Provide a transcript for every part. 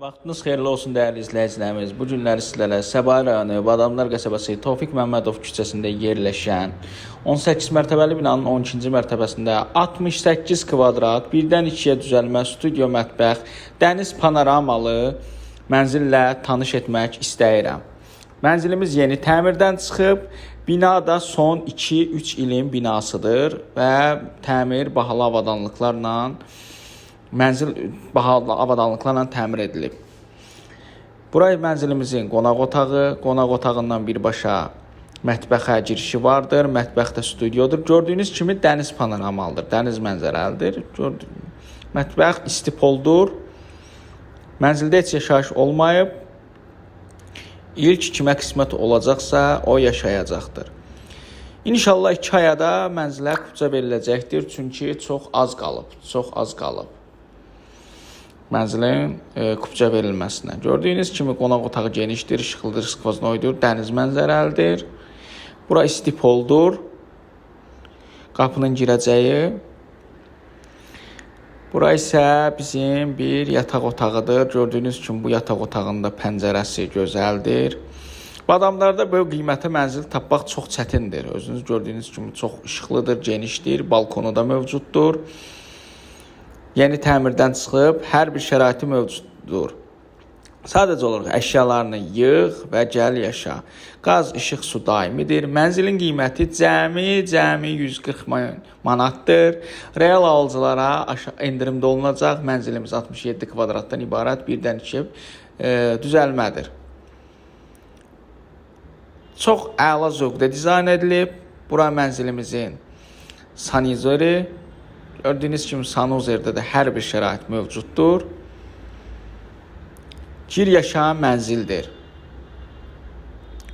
Vaxtınız xeyirli olsun dəyərli izləyicilərimiz. Bu günləri sizlərə Səbail rayonu Badamlar qəsəbəsi Tofiq Məmmədov küçəsində yerləşən 18 mərtəbəli binanın 12-ci mərtəbəsində 68 kvadrat, birdən ikiyə düzəlmə studio mətbəx, dəniz panoramalı mənzillə tanış etmək istəyirəm. Mənzilimiz yeni təmirdən çıxıb, bina da son 2-3 ilin binasıdır və təmir bahalı avadanlıqlarla mənzil bahalı avadanlıqlarla təmir edilib. Buray mənzilimizin qonaq otağı, qonaq otağından birbaşa mətbəxə girişi vardır. Mətbəxdə studiodur. Gördüyünüz kimi dəniz panoramalıdır, dəniz mənzərəlidir. Mətbəx istipoldur. Mənzildə heç yaşayış olmayıb. İlk kimə qismət olacaqsa, o yaşayacaqdır. İnşallah 2 ayada mənzilə kupça veriləcəkdir, çünki çox az qalıb, çox az qalıb mənzilin e, kupça verilməsinə. Gördüyünüz kimi qonaq otağı genişdir, işıqlıdır, skvoznoydur, dəniz mənzərəlidir. Bura istipoldur. Qapının girəcəyi. Bura isə bizim bir yataq otağıdır. Gördüyünüz kimi bu yataq otağında pəncərəsi gözəldir. Bu adamlarda böyle qiymətə mənzil tapmaq çox çətindir. Özünüz gördüyünüz kimi çox işıqlıdır, genişdir, balkonu da mövcuddur. Yeni təmirdən çıxıb, hər bir şəraiti mövcuddur. Sadəcə olaraq əşyalarını yığ və gəl yaşa. Qaz, işıq, su daimidir. Mənzilin qiyməti cəmi cəmi 140 man- manatdır. Real alıcılara endirimdə olunacaq. Mənzilimiz 67 kvadratdan ibarət birdən iki e, düzəlmədir. Çox əla zövqdə dizayn edilib. Bura mənzilimizin sanizori. Gördüyünüz kimi sanuzerdə də hər bir şərait mövcuddur. Gir yaşa mənzildir.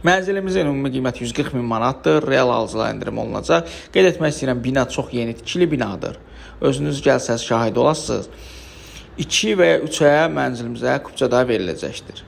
Mənzilimizin ümumi qiyməti 140 min manatdır. Real alıcılara endirim olunacaq. Qeyd etmək istəyirəm, bina çox yeni tikili binadır. Özünüz gəlsəz şahid olasınız. 2 və ya 3 aya mənzilimizə kupçada veriləcəkdir.